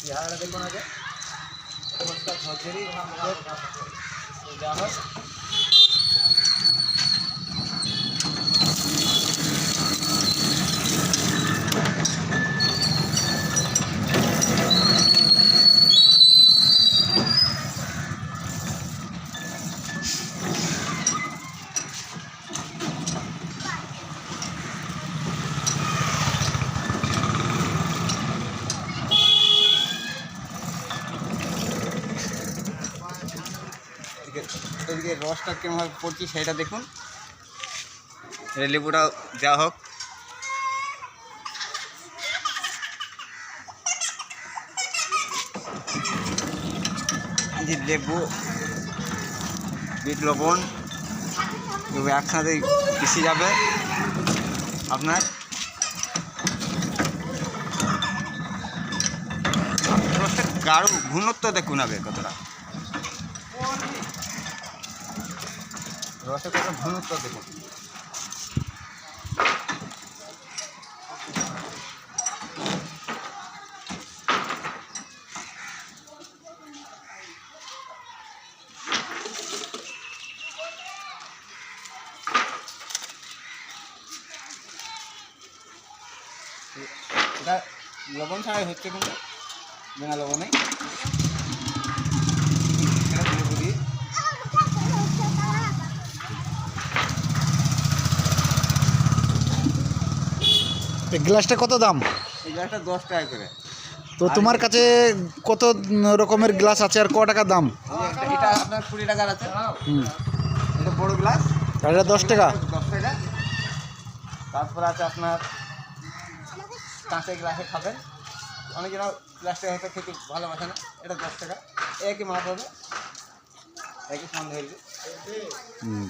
চেহারাটা দেখুন আগে। পরিষ্কার ঝরঝরি যা হয় এদিকে এদিকে রসটা কেমনভাবে পড়ছি সেটা দেখুন। লেবুটা যা হোক। লেবু, বিট লবণ লেবু একসাথে পিসে যাবে আপনার। গাঢ় ঘুণত্ব দেখুন আগে কতটা। রসের কত ঘনত্ব দেখুন। এটা লবণ ছাড়াই হচ্ছে কিন্তু বিনা লবণে এটা লেবু দিয়ে এই গ্লাসটা কত দাম? এই গ্লাসটা দশ টাকা করে। তো তোমার কাছে কত রকমের গ্লাস আছে আর ক টাকা দাম? এটা- আপনার কুড়ি টাকার আছে। হুম। এটা বড় গ্লাস। আর এটা দশ টাকা? দশ টাকা। তারপর আছে আপনার কাঁচের গ্লাসে খাবেন। অনেকেরা গ্লাসটা হয়তো খেতে ভালোবাসে না। এটা দশ টাকা। একই মাছ হবে। একই সন্দেহ হুম।